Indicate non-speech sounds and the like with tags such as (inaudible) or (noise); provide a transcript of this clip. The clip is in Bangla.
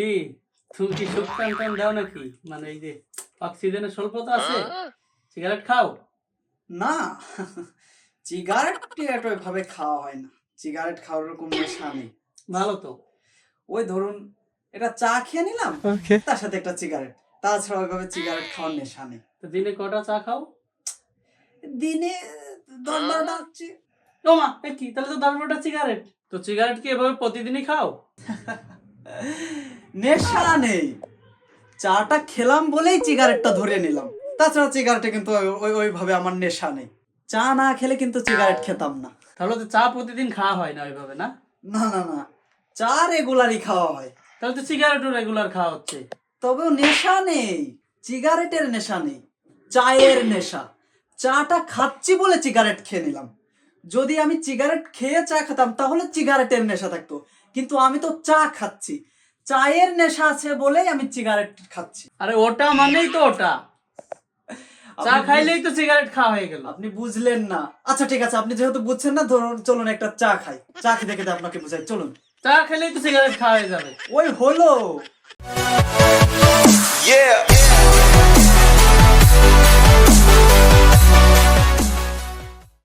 কি? তুমি কি সুখ টান দাও নাকি? মানে এই যে অক্সিজেনের স্বল্পতা আছে? সিগারেট খাও? না। সিগারেট টিগারেট ওইভাবে খাওয়া হয় না। সিগারেট খাওয়ার ওরকম নেশা নেই। ভালো তো। ওই ধরুন এটা চা খেয়ে নিলাম তার সাথে একটা সিগারেট তাছাড়া ওইভাবে সিগারেট খাওয়ার নেশা নেই। তো দিনে কটা চা খাও? দিনে দশ বারোটা হচ্ছে। ও মা কি? তাহলে তো দশ বারোটা সিগারেট তো সিগারেট কি এভাবে প্রতিদিনই খাও? (laughs) নেশা নেই। চাটা খেলাম বলেই সিগারেটটা ধরে নিলাম। তাছাড়া সিগারেটে কিন্তু ওই- ওই ওইভাবে আমার নেশা নেই। চা না খেলে কিন্তু সিগারেট খেতাম না। তাহলে তো চা প্রতিদিন খাওয়া হয় না ওইভাবে না? না না না। চা রেগুলারই খাওয়া হয়। তাহলে তো সিগারেটও রেগুলার খাওয়া হচ্ছে। তবেও নেশা নেই। সিগারেটের নেশা নেই। চায়ের নেশা। চাটা খাচ্ছি বলে সিগারেট খেয়ে নিলাম। যদি আমি সিগারেট খেয়ে চা খেতাম তাহলে সিগারেটের নেশা থাকতো। কিন্তু আমি তো চা খাচ্ছি। চায়ের নেশা আছে বলেই আমি সিগারেট খাচ্ছি। আরে ওটা মানেই তো ওটা। চা খাইলেই তো সিগারেট খাওয়া হয়ে গেল। আপনি বুঝলেন না। আচ্ছা ঠিক আছে আপনি যেহেতু বুঝছেন না ধরুন চলুন একটা চা খাই। চা খেতে খেতে আপনাকে বুঝাই চলুন। চা খেলেই তো সিগারেট খাওয়া হয়ে যাবে। ওই হলো।